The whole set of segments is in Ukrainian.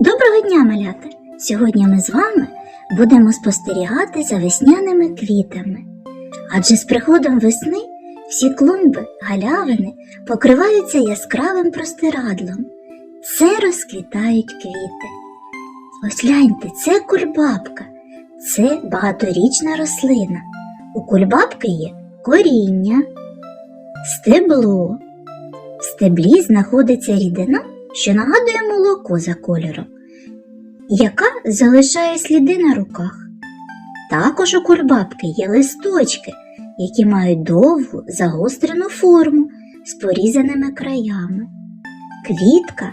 Доброго дня, малята! Сьогодні ми з вами будемо спостерігати за весняними квітами. Адже з приходом весни всі клумби, галявини покриваються яскравим простирадлом. Це розквітають квіти. Ось гляньте, це кульбабка, це багаторічна рослина. У кульбабки є коріння, стебло. В стеблі знаходиться рідина, що нагадує молоко за кольором, яка залишає сліди на руках. Також у кульбабки є листочки, які мають довгу загострену форму з порізаними краями. Квітка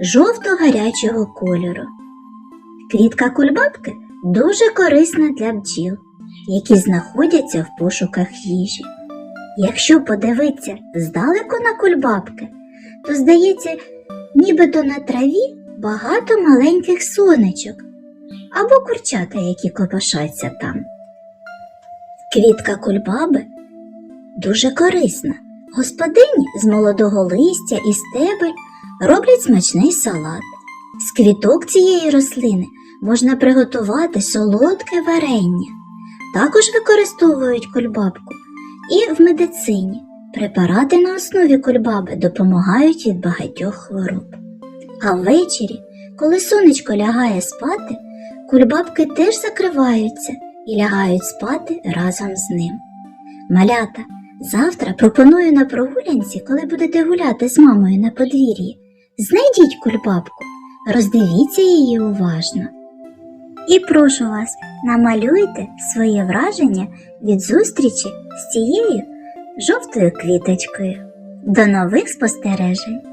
жовто-гарячого кольору. Квітка кульбабки дуже корисна для бджіл, які знаходяться в пошуках їжі. Якщо подивитися здалеку на кульбабки, то здається, нібито на траві багато маленьких сонечок або курчата, які копошаться там. Квітка кульбаби дуже корисна. Господині з молодого листя і стебель роблять смачний салат. З квіток цієї рослини можна приготувати солодке варення. Також використовують кульбабку і в медицині. Препарати на основі кульбаби допомагають від багатьох хвороб. А ввечері, коли сонечко лягає спати, кульбабки теж закриваються і лягають спати разом з ним. Малята, завтра пропоную на прогулянці, коли будете гуляти з мамою на подвір'ї, знайдіть кульбабку, роздивіться її уважно. І прошу вас, намалюйте своє враження від зустрічі з цією жовтою квіточкою. До нових спостережень!